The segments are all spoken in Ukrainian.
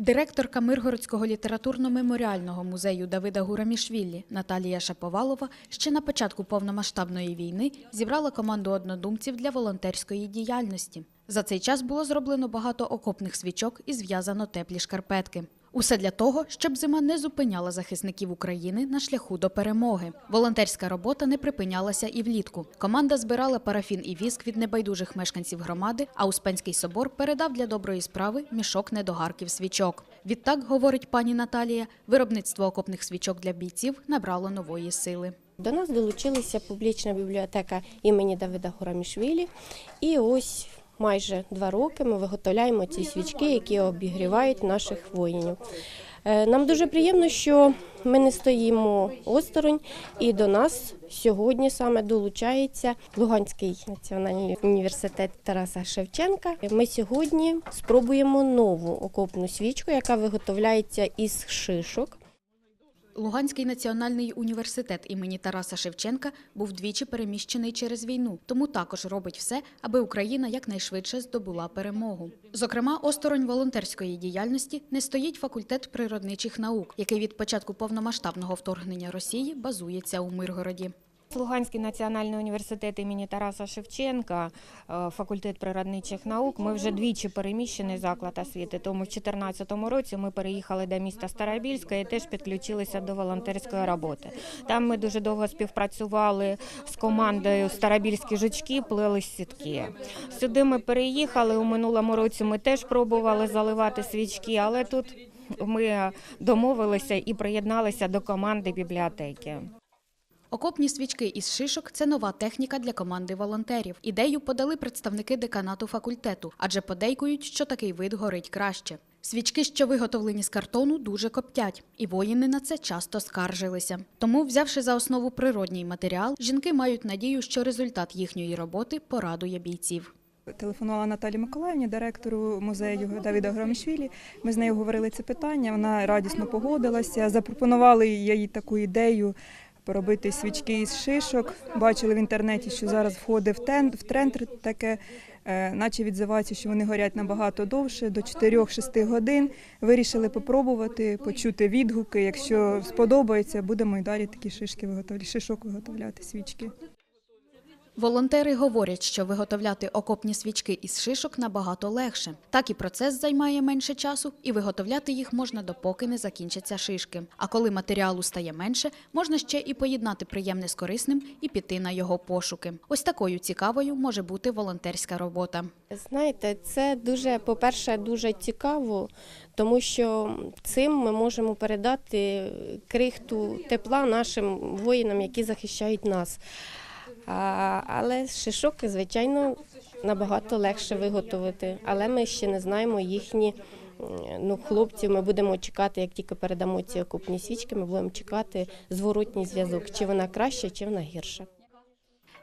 Директорка Миргородського літературно-меморіального музею Давида Гурамішвілі Наталія Шаповалова ще на початку повномасштабної війни зібрала команду однодумців для волонтерської діяльності. За цей час було зроблено багато окопних свічок і зв'язано теплі шкарпетки. Усе для того, щоб зима не зупиняла захисників України на шляху до перемоги. Волонтерська робота не припинялася і влітку. Команда збирала парафін і віск від небайдужих мешканців громади, а Успенський собор передав для доброї справи мішок недогарків свічок. Відтак, говорить пані Наталія, виробництво окопних свічок для бійців набрало нової сили. До нас долучилася публічна бібліотека імені Давида Хурамішвілі. І ось майже два роки ми виготовляємо ці свічки, які обігрівають наших воїнів. Е, Нам дуже приємно, що ми не стоїмо осторонь, і до нас сьогодні саме долучається Луганський національний університет Тараса Шевченка. Ми сьогодні спробуємо нову окопну свічку, яка виготовляється із шишок. Луганський національний університет імені Тараса Шевченка був двічі переміщений через війну, тому також робить все, аби Україна якнайшвидше здобула перемогу. Зокрема, осторонь волонтерської діяльності не стоїть факультет природничих наук, який від початку повномасштабного вторгнення Росії базується у Миргороді. Луганський національний університет імені Тараса Шевченка, е, факультет природничих наук. Ми вже двічі переміщений заклад освіти. Тому в 2014 році ми переїхали до міста Старобільська і теж підключилися до волонтерської роботи. Там ми дуже довго співпрацювали з командою Старобільські жучки, плели сітки. Сюди ми переїхали. У минулому році ми теж пробували заливати свічки, але тут ми домовилися і приєдналися до команди бібліотеки. Окопні свічки із шишок це нова техніка для команди волонтерів. Ідею подали представники деканату факультету, адже подейкують, що такий вид горить краще. Свічки, що виготовлені з картону, дуже коптять, і воїни на це часто скаржилися. Тому, взявши за основу природній матеріал, жінки мають надію, що результат їхньої роботи порадує бійців. Телефонувала Наталі Миколаївні, директору музею Давіда Громішвілі. Ми з нею говорили це питання. Вона радісно погодилася. Запропонували їй таку ідею поробити свічки із шишок. Бачили в інтернеті, що зараз входить в тренд, таке, е, наче відзивається, що вони горять набагато довше, до 4-6 годин. Вирішили попробувати, почути відгуки. Якщо сподобається, будемо і далі такі шишки виготовляти, шишок виготовляти свічки. Волонтери говорять, що виготовляти окопні свічки із шишок набагато легше. Так і процес займає менше часу, і виготовляти їх можна допоки не закінчаться шишки. А коли матеріалу стає менше, можна ще і поєднати приємне з корисним і піти на його пошуки. Ось такою цікавою може бути волонтерська робота. Знаєте, це дуже, по-перше, дуже цікаво, тому що цим ми можемо передати крихту тепла нашим воїнам, які захищають нас. Але шишок, звичайно, набагато легше виготовити. Але ми ще не знаємо їхні ну, хлопців. Ми будемо чекати, як тільки передамо ці окупні свічки, ми будемо чекати зворотній зв'язок, чи вона краща, чи вона гірша.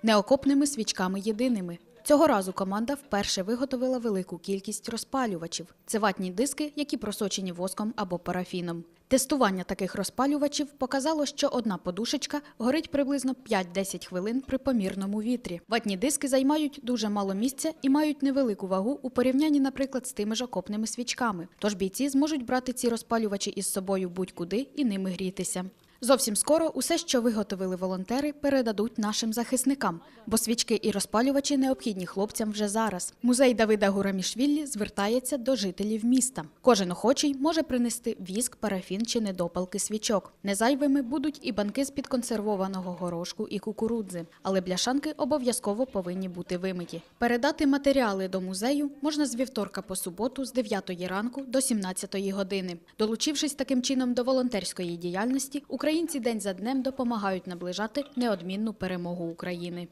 Неокопними свічками єдиними. Цього разу команда вперше виготовила велику кількість розпалювачів. Це ватні диски, які просочені воском або парафіном. Тестування таких розпалювачів показало, що одна подушечка горить приблизно 5-10 хвилин при помірному вітрі. Ватні диски займають дуже мало місця і мають невелику вагу у порівнянні, наприклад, з тими ж окопними свічками. Тож бійці зможуть брати ці розпалювачі із собою будь-куди і ними грітися. Зовсім скоро усе, що виготовили волонтери, передадуть нашим захисникам, бо свічки і розпалювачі необхідні хлопцям вже зараз. Музей Давида Гурамішвілі звертається до жителів міста. Кожен охочий може принести віск, парафін чи недопалки свічок. Незайвими будуть і банки з підконсервованого горошку і кукурудзи, але бляшанки обов'язково повинні бути вимиті. Передати матеріали до музею можна з вівторка по суботу з 9 ранку до 17 години. Долучившись таким чином до волонтерської діяльності, українці день за днем допомагають наближати неодмінну перемогу України.